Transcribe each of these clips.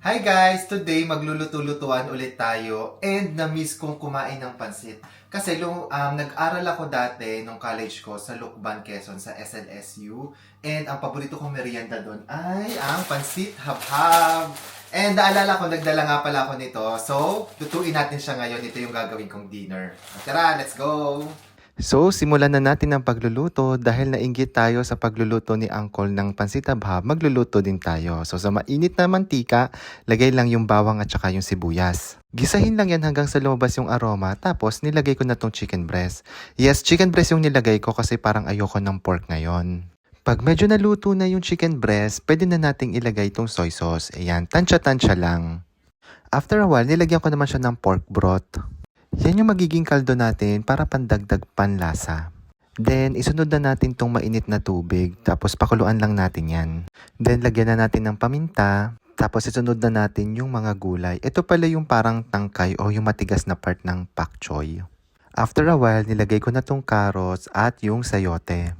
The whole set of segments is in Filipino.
Hi guys! Today magluluto-lutuan ulit tayo and na-miss kong kumain ng pansit. Kasi um, nag-aral ako dati nung college ko sa Lukban, Quezon sa SLSU and ang paborito kong merienda doon ay ang pansit habhab. And naalala ko, nagdala nga pala ako nito. So, lutuin natin siya ngayon. Ito yung gagawin kong dinner. Tara, let's go! So, simulan na natin ang pagluluto dahil nainggit tayo sa pagluluto ni Uncle ng pansitabhab, magluluto din tayo. So, sa mainit na mantika, lagay lang yung bawang at saka yung sibuyas. Gisahin lang yan hanggang sa lumabas yung aroma, tapos nilagay ko na tong chicken breast. Yes, chicken breast yung nilagay ko kasi parang ayoko ng pork ngayon. Pag medyo naluto na yung chicken breast, pwede na nating ilagay itong soy sauce. Ayan, tansya-tansya lang. After a while, nilagyan ko naman siya ng pork broth. Yan yung magiging kaldo natin para pandagdag panlasa. Then, isunod na natin tong mainit na tubig, tapos pakuluan lang natin yan. Then, lagyan na natin ng paminta, tapos isunod na natin yung mga gulay. Ito pala yung parang tangkay o yung matigas na part ng pak choy. After a while, nilagay ko na tong carrots at yung sayote.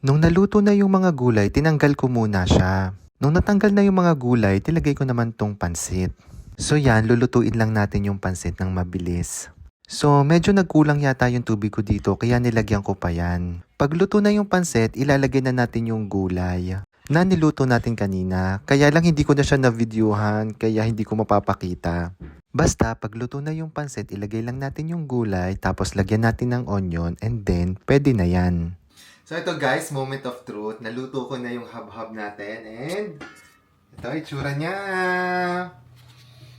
Nung naluto na yung mga gulay, tinanggal ko muna siya. Nung natanggal na yung mga gulay, tilagay ko naman tong pansit. So yan, lulutuin lang natin yung pansit ng mabilis. So, medyo nagkulang yata yung tubig ko dito, kaya nilagyan ko pa yan. Pagluto na yung pansit, ilalagay na natin yung gulay na niluto natin kanina. Kaya lang hindi ko na siya na-videohan, kaya hindi ko mapapakita. Basta, pagluto na yung pansit, ilagay lang natin yung gulay, tapos lagyan natin ng onion, and then, pwede na yan. So ito guys, moment of truth. Naluto ko na yung hub-hub natin, and ito, itsura niya.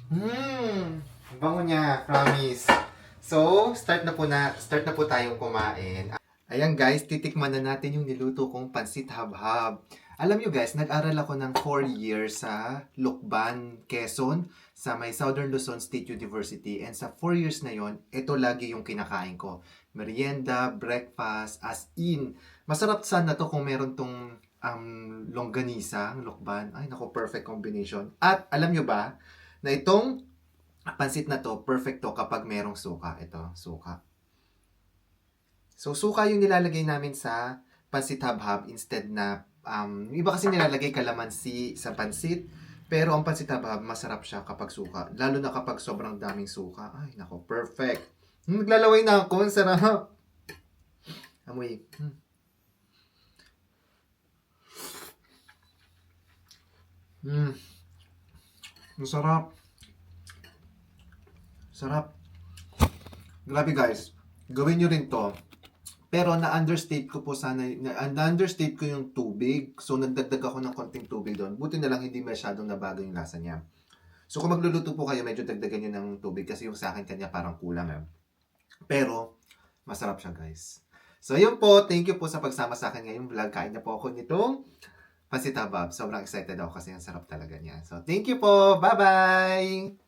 Hmm, bango niya, promise. So, start na po na start na po tayong kumain. Ayan guys, titikman na natin yung niluto kong pansit habhab. Alam nyo guys, nag-aral ako ng 4 years sa Lukban, Quezon, sa may Southern Luzon State University. And sa 4 years na yon, ito lagi yung kinakain ko. Merienda, breakfast, as in. Masarap sana to kung meron tong um, longganisa, Lukban. Ay, nako, perfect combination. At alam nyo ba, na itong pansit na to, perfect to kapag merong suka. Ito, suka. So, suka yung nilalagay namin sa pansit habhab instead na, um, iba kasi nilalagay kalamansi sa pansit, pero ang pansit habhab, masarap siya kapag suka. Lalo na kapag sobrang daming suka. Ay, nako, perfect. Naglalaway na ako, ang sarap. Amoy. Hmm. Masarap. Sarap. Grabe guys. Gawin nyo rin to. Pero na-understate ko po sana, na- na-understate ko yung tubig. So, nagdagdag ako ng konting tubig doon. Buti na lang hindi masyadong nabago yung lasa niya. So, kung magluluto po kayo, medyo dagdagan nyo ng tubig kasi yung sa akin kanya parang kulang. Eh. Pero, masarap siya guys. So, yun po. Thank you po sa pagsama sa akin ngayong vlog. Kain na po ako nitong pasitabab. Sobrang excited ako kasi ang sarap talaga niya. So, thank you po. Bye-bye!